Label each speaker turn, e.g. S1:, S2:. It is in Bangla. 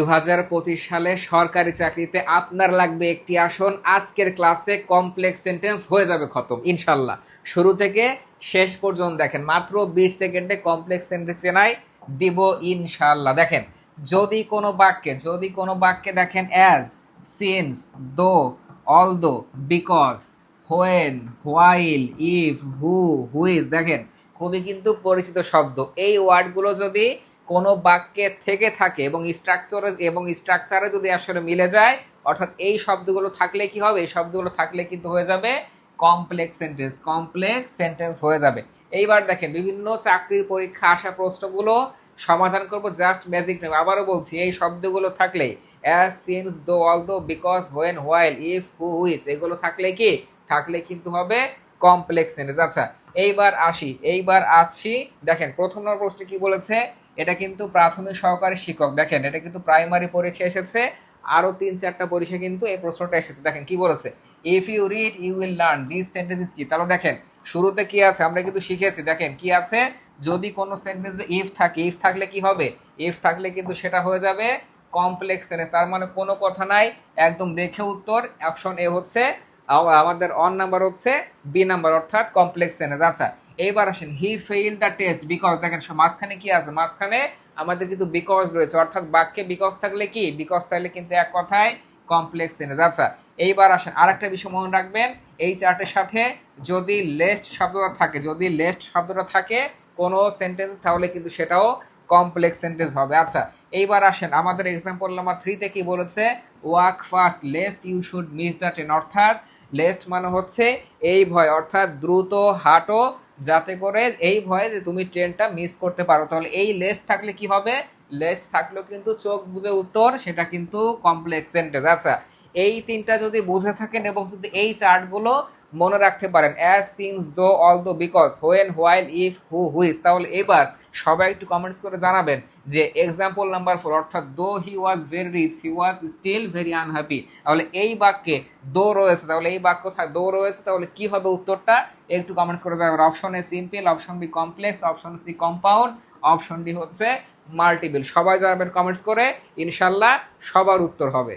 S1: দু হাজার পঁচিশ সালে সরকারি চাকরিতে আপনার লাগবে একটি আসন। আজকের ক্লাসে কমপ্লেক্স সেন্টেন্স হয়ে যাবে খতম, ইনশাল্লাহ। শুরু থেকে শেষ পর্যন্ত দেখেন, মাত্র বিশ সেকেন্ডে কমপ্লেক্স সেন্টেন্স চেনাই দিব ইনশাল্লাহ। দেখেন, যদি কোনো বাক্যে, যদি কোনো বাক্যে দেখেন as since though although because when while if who whose দেখেন, খুবই কিন্তু পরিচিত শব্দ। এই ওয়ার্ডগুলো যদি কোনো বাক্যে থেকে থাকে এবং স্ট্রাকচারে এবং স্ট্রাকচারে যদি আসলে মিলে যায়, অর্থাৎ এই শব্দগুলো থাকলে কি হবে? এই শব্দগুলো থাকলে কিন্তু হয়ে যাবে কমপ্লেক্স সেন্টেন্স কমপ্লেক্স সেন্টেন্স হয়ে যাবে। এইবার দেখেন, বিভিন্ন চাকরির পরীক্ষা আসা প্রশ্নগুলো সমাধান করব জাস্ট ম্যাজিক নেব আবারও বলছি, এই শব্দগুলো থাকলে as since though although because when while if who whose এগুলো থাকলে কি? থাকলে কিন্তু হবে কমপ্লেক্স সেন্টেন্স আচ্ছা এইবার আসি এইবার আসি দেখেন, প্রথম নম্বর প্রশ্ন কি বলেছে? এটা কিন্তু প্রাথমিক সহকারী শিক্ষক। দেখেন, এটা কিন্তু প্রাইমারি পরীক্ষা এসেছে আরও তিন চারটা পরীক্ষা কিন্তু এই প্রশ্নটা এসেছে। দেখেন, কি বলেছে? If you read you will learn this sentence কি? তাহলে দেখেন, শুরুতে কি আছে? আমরা কিন্তু শিখেছি। দেখেন, কি আছে? যদি কোনো সেন্টেন্সে ইফ থাকে ইফ থাকলে কি হবে? ইফ থাকলে কিন্তু সেটা হয়ে যাবে কমপ্লেক্স সেন্টেন্স তার মানে কোনো কথা নাই, একদম দেখে উত্তর। অপশন এ হচ্ছে আমাদের অন নাম্বার হচ্ছে বি নাম্বার অর্থাৎ কমপ্লেক্স সেন্টেন্স আচ্ছা এইবার আসেন he fail the test because দেখেন মাঝখানে কি আছে? মাঝখানে আমাদের কিন্তু বিকজ রয়েছে, অর্থাৎ বাক্যে বিকজ থাকলে কি? বিকজ থাকলে কিন্তু এক কথায় কমপ্লেক্স সেন্টেন্স আচ্ছা এইবার আসেন, আরেকটা বিষয় মনে রাখবেন, এই চার্টের সাথে যদি লেস্ট শব্দটা থাকে, যদি লেস্ট শব্দটা থাকে কোনো সেন্টেন্স তাহলে কিন্তু সেটাও কমপ্লেক্স সেন্টেন্স হবে। আচ্ছা এইবার আসেন, আমাদের এক্সাম্পল নাম্বার থ্রিতে কি বলেছে? Walk fast lest you should miss the train অর্থাৎ লেস্ট মানে হচ্ছে এই ভয়, অর্থাৎ দ্রুত হাঁটো যাতে করে এই ভয়ে যে তুমি ট্রেনটা মিস করতে পারো। তাহলে এই লেস থাকলে কি হবে? লেস থাকলেও কিন্তু চোখ বুঝে উত্তর, সেটা কিন্তু কমপ্লেক্স সেন্টেন্স আচ্ছা এই তিনটা যদি বুঝে থাকেন এবং যদি এই চার্টগুলো মনে রাখতে পারেন as since though although because when while if who whose তাহলে এবার সবাই একটু কমেন্টস করে জানাবেন যে এক্সাম্পল নাম্বার ফোর অর্থাৎ though he was very rich he was still very unhappy তাহলে এই বাক্যে দো রয়েছে, তাহলে এই বাক্য দো রয়েছে, তাহলে কি হবে উত্তরটা? একটু কমেন্টস করে জানাবেন। Option A simple option B complex option C compound option D হচ্ছে মাল্টিপল সবাই জানাবেন কমেন্টস করে, ইনশাল্লাহ সবার উত্তর হবে।